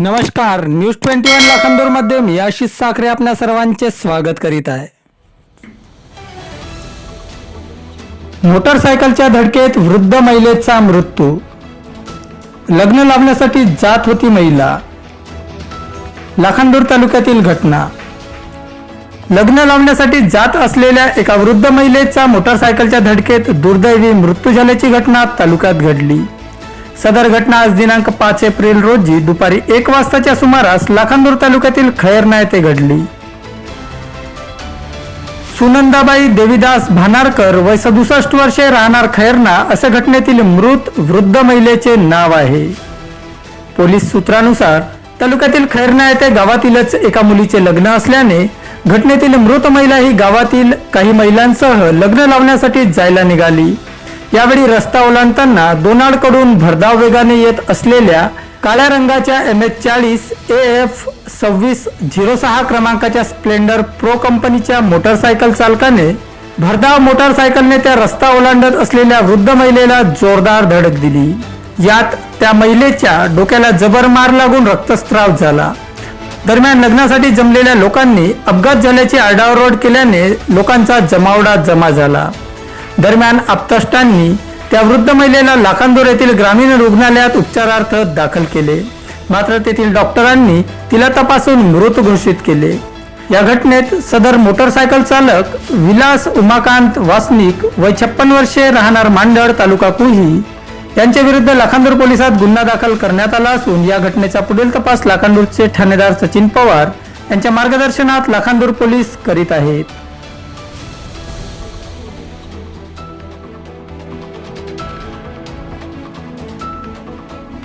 नमस्कार news twenty one लाखांदूरमध्ये मी आशिष साखरे आपल्या सर्वांचे स्वागत करीत आहे. मोटरसायकलच्या धडकेत वृद्ध महिलेचा मृत्यू. लग्न लावण्यासाठी जात होती महिला. लाखांदूर तालुक्यातील घटना. लग्न लावण्यासाठी जात असलेल्या एका वृद्ध महिलेचा मोटरसायकलच्या धडकेत दुर्दैवी मृत्यू झाल्याची घटना तालुक्यात घडली. सदर घटना आज दिनांक पाच एप्रिल रोजी दुपारी एक वाजताच्या सुमारास लाखांदूर तालुक्यातील खैरना येथे घडली. सुनंदाबाई देवीदास भानारकर वय सदुसष्ट वर्षे राहणार खैरना असे घटनेतील मृत वृद्ध महिलेचे नाव आहे. पोलीस सूत्रानुसार तालुक्यातील खैरना येथे गावातीलच एका मुलीचे लग्न असल्याने घटनेतील मृत महिला ही गावातील काही महिलांसह लग्न लावण्यासाठी जायला निघाली. यावेळी रस्ता ओलांडताना दोनाडकडून भरधाव वेगाने येत असलेल्या काळ्या रंगाच्या एम एच चाळीस ए एफ सव्वीस झिरो सहा क्रमांकाच्या स्प्लेंडर प्रो कंपनीच्या मोटरसायकल चालकाने भरधाव मोटरसायकलने त्या रस्ता ओलांडत असलेल्या वृद्ध महिलेला जोरदार धडक दिली. यात त्या महिलेच्या डोक्याला जबर मार लागून रक्तस्त्राव झाला. दरम्यान लग्नासाठी जमलेल्या लोकांनी अपघात झाल्याची आरडाओरड केल्याने लोकांचा जमावडा जमा झाला. दरम्यान आप्तष्टांनी त्या वृद्ध महिलेला लाखांदूर येथील ग्रामीण रुग्णालयात उपचारार्थ दाखल केले. मात्र तेथील डॉक्टरांनी तिला तपासून मृत घोषित केले. या घटनेत सदर मोटरसायकल चालक विलास उमाकांत वासनिक वय छप्पन वर्षे राहणार मांडळ तालुका कुही यांच्या विरुद्ध लाखांदूर पोलिसात गुन्हा दाखल करण्यात आला असून या घटनेचा पुढील तपास लाखांदूरचे ठाणेदार सचिन पवार यांच्या मार्गदर्शनात लाखांदूर पोलीस करीत आहेत.